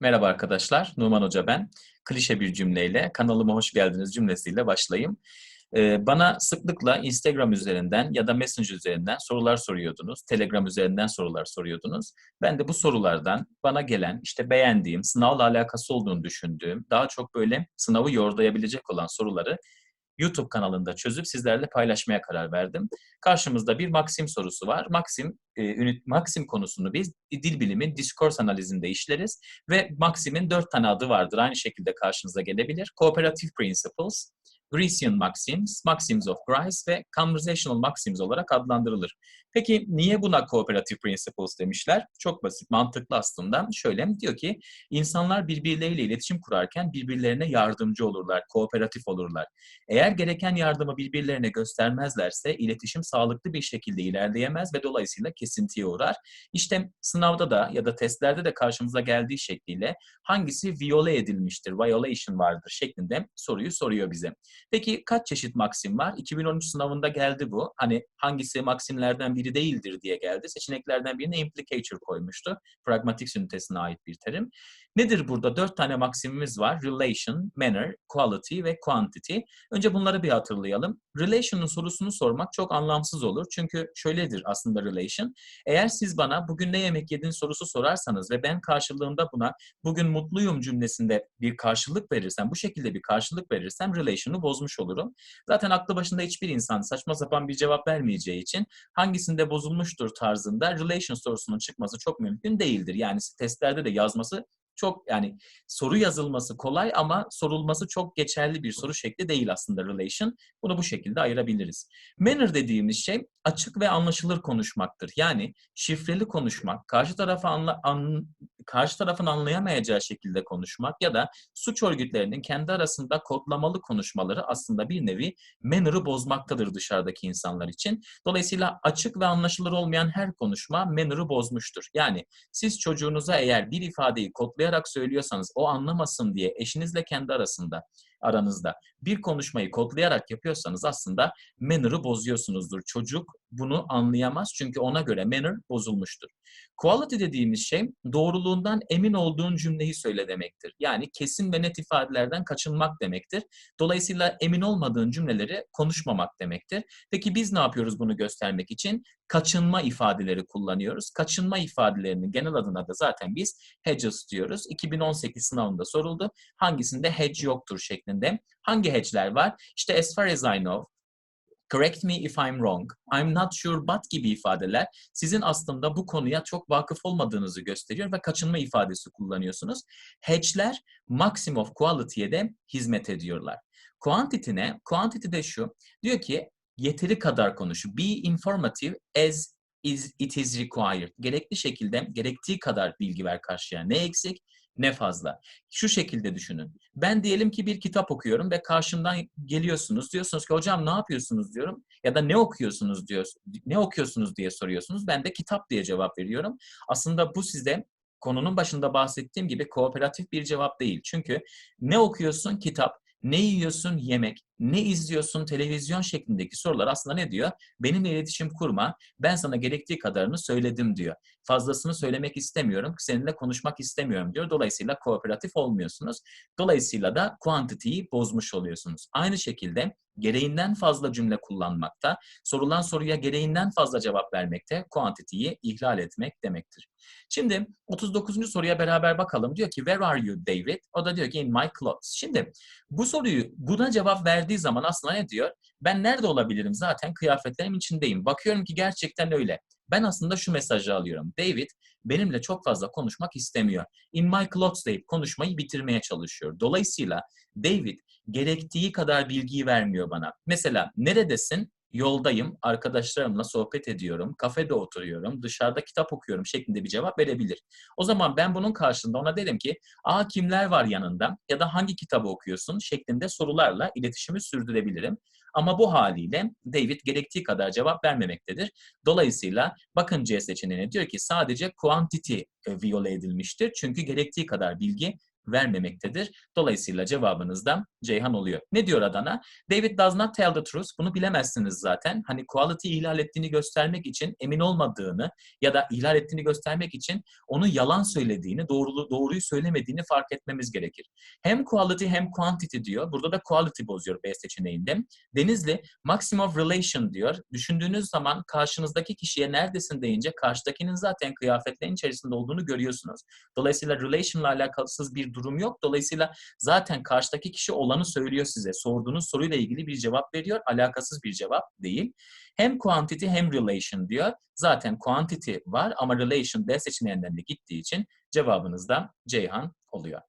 Merhaba arkadaşlar, Numan Hoca ben. Klişe bir cümleyle, kanalıma hoş geldiniz cümlesiyle başlayayım. Ee, bana sıklıkla Instagram üzerinden ya da Messenger üzerinden sorular soruyordunuz. Telegram üzerinden sorular soruyordunuz. Ben de bu sorulardan bana gelen, işte beğendiğim, sınavla alakası olduğunu düşündüğüm, daha çok böyle sınavı yordlayabilecek olan soruları YouTube kanalında çözüp sizlerle paylaşmaya karar verdim. Karşımızda bir Maxim sorusu var. Maxim, e, Maxim konusunu biz dil bilimin diskurs analizinde işleriz ve Maxim'in dört tane adı vardır. Aynı şekilde karşınıza gelebilir. Cooperative Principles, Grecian Maxims, Maxims of Grice ve Conversational Maxims olarak adlandırılır. Peki niye buna Cooperative Principles demişler? Çok basit, mantıklı aslında. Şöyle diyor ki insanlar birbirleriyle iletişim kurarken birbirlerine yardımcı olurlar, kooperatif olurlar. Eğer gereken yardımı birbirlerine göstermezlerse iletişim sağlıklı bir şekilde ilerleyemez ve dolayısıyla kesintiye uğrar. İşte sınavda da ya da testlerde de karşımıza geldiği şekliyle hangisi viole edilmiştir, violation vardır şeklinde soruyu soruyor bize. Peki kaç çeşit maksim var? 2013 sınavında geldi bu. Hani hangisi maksimlerden biri değildir diye geldi. Seçeneklerden birine implicature koymuştu. Pragmatik ünitesine ait bir terim. Nedir burada? Dört tane maksimimiz var. Relation, manner, quality ve quantity. Önce bunları bir hatırlayalım. Relation'ın sorusunu sormak çok anlamsız olur. Çünkü şöyledir aslında relation. Eğer siz bana bugün ne yemek yedin sorusu sorarsanız ve ben karşılığında buna bugün mutluyum cümlesinde bir karşılık verirsem, bu şekilde bir karşılık verirsem relation'ı bozmuş olurum. Zaten aklı başında hiçbir insan saçma sapan bir cevap vermeyeceği için hangisinde bozulmuştur tarzında relation sorusunun çıkması çok mümkün değildir. Yani testlerde de yazması çok yani soru yazılması kolay ama sorulması çok geçerli bir soru şekli değil aslında relation. Bunu bu şekilde ayırabiliriz. Manner dediğimiz şey açık ve anlaşılır konuşmaktır. Yani şifreli konuşmak, karşı tarafa anla, an, karşı tarafın anlayamayacağı şekilde konuşmak ya da suç örgütlerinin kendi arasında kodlamalı konuşmaları aslında bir nevi manner'ı bozmaktadır dışarıdaki insanlar için. Dolayısıyla açık ve anlaşılır olmayan her konuşma manner'ı bozmuştur. Yani siz çocuğunuza eğer bir ifadeyi kodlayarak söylüyorsanız o anlamasın diye eşinizle kendi arasında aranızda bir konuşmayı kodlayarak yapıyorsanız aslında manner'ı bozuyorsunuzdur. Çocuk bunu anlayamaz çünkü ona göre manner bozulmuştur. Quality dediğimiz şey doğruluğundan emin olduğun cümleyi söyle demektir. Yani kesin ve net ifadelerden kaçınmak demektir. Dolayısıyla emin olmadığın cümleleri konuşmamak demektir. Peki biz ne yapıyoruz bunu göstermek için? Kaçınma ifadeleri kullanıyoruz. Kaçınma ifadelerinin genel adına da zaten biz hedges diyoruz. 2018 sınavında soruldu. Hangisinde hedge yoktur şeklinde. Hangi hedge'ler var? İşte as far as I know, correct me if I'm wrong, I'm not sure but gibi ifadeler sizin aslında bu konuya çok vakıf olmadığınızı gösteriyor ve kaçınma ifadesi kullanıyorsunuz. Hedge'ler maximum of quality'ye de hizmet ediyorlar. Quantity ne? Quantity de şu. Diyor ki yeteri kadar konuş. Be informative as is, it is required. Gerekli şekilde, gerektiği kadar bilgi ver karşıya. Ne eksik, ne fazla. Şu şekilde düşünün. Ben diyelim ki bir kitap okuyorum ve karşımdan geliyorsunuz. Diyorsunuz ki hocam ne yapıyorsunuz diyorum. Ya da ne okuyorsunuz diyor. Ne okuyorsunuz diye soruyorsunuz. Ben de kitap diye cevap veriyorum. Aslında bu size konunun başında bahsettiğim gibi kooperatif bir cevap değil. Çünkü ne okuyorsun? Kitap. Ne yiyorsun? Yemek. Ne izliyorsun? Televizyon şeklindeki sorular aslında ne diyor? Benimle iletişim kurma. Ben sana gerektiği kadarını söyledim diyor. Fazlasını söylemek istemiyorum. Seninle konuşmak istemiyorum diyor. Dolayısıyla kooperatif olmuyorsunuz. Dolayısıyla da quantity'yi bozmuş oluyorsunuz. Aynı şekilde gereğinden fazla cümle kullanmakta, sorulan soruya gereğinden fazla cevap vermekte quantity'yi ihlal etmek demektir. Şimdi 39. soruya beraber bakalım. Diyor ki where are you David? O da diyor ki in my clothes. Şimdi bu soruyu buna cevap verdiği zaman aslında ne diyor? Ben nerede olabilirim? Zaten kıyafetlerim içindeyim. Bakıyorum ki gerçekten öyle. Ben aslında şu mesajı alıyorum. David benimle çok fazla konuşmak istemiyor. In my clothes deyip konuşmayı bitirmeye çalışıyor. Dolayısıyla David gerektiği kadar bilgiyi vermiyor bana. Mesela neredesin? Yoldayım, arkadaşlarımla sohbet ediyorum, kafede oturuyorum, dışarıda kitap okuyorum şeklinde bir cevap verebilir. O zaman ben bunun karşılığında ona derim ki, aa kimler var yanında ya da hangi kitabı okuyorsun şeklinde sorularla iletişimi sürdürebilirim. Ama bu haliyle David gerektiği kadar cevap vermemektedir. Dolayısıyla bakın C seçeneğine diyor ki sadece quantity e, viole edilmiştir. Çünkü gerektiği kadar bilgi vermemektedir. Dolayısıyla cevabınız da Ceyhan oluyor. Ne diyor Adana? David does not tell the truth. Bunu bilemezsiniz zaten. Hani quality ihlal ettiğini göstermek için emin olmadığını ya da ihlal ettiğini göstermek için onu yalan söylediğini, doğru, doğruyu söylemediğini fark etmemiz gerekir. Hem quality hem quantity diyor. Burada da quality bozuyor B seçeneğinde. Denizli maximum relation diyor. Düşündüğünüz zaman karşınızdaki kişiye neredesin deyince karşıdakinin zaten kıyafetlerin içerisinde olduğunu görüyorsunuz. Dolayısıyla relation ile alakalısız bir durum yok. Dolayısıyla zaten karşıdaki kişi olanı söylüyor size. Sorduğunuz soruyla ilgili bir cevap veriyor. Alakasız bir cevap değil. Hem quantity hem relation diyor. Zaten quantity var ama relation D seçeneğinden de gittiği için cevabınız da Ceyhan oluyor.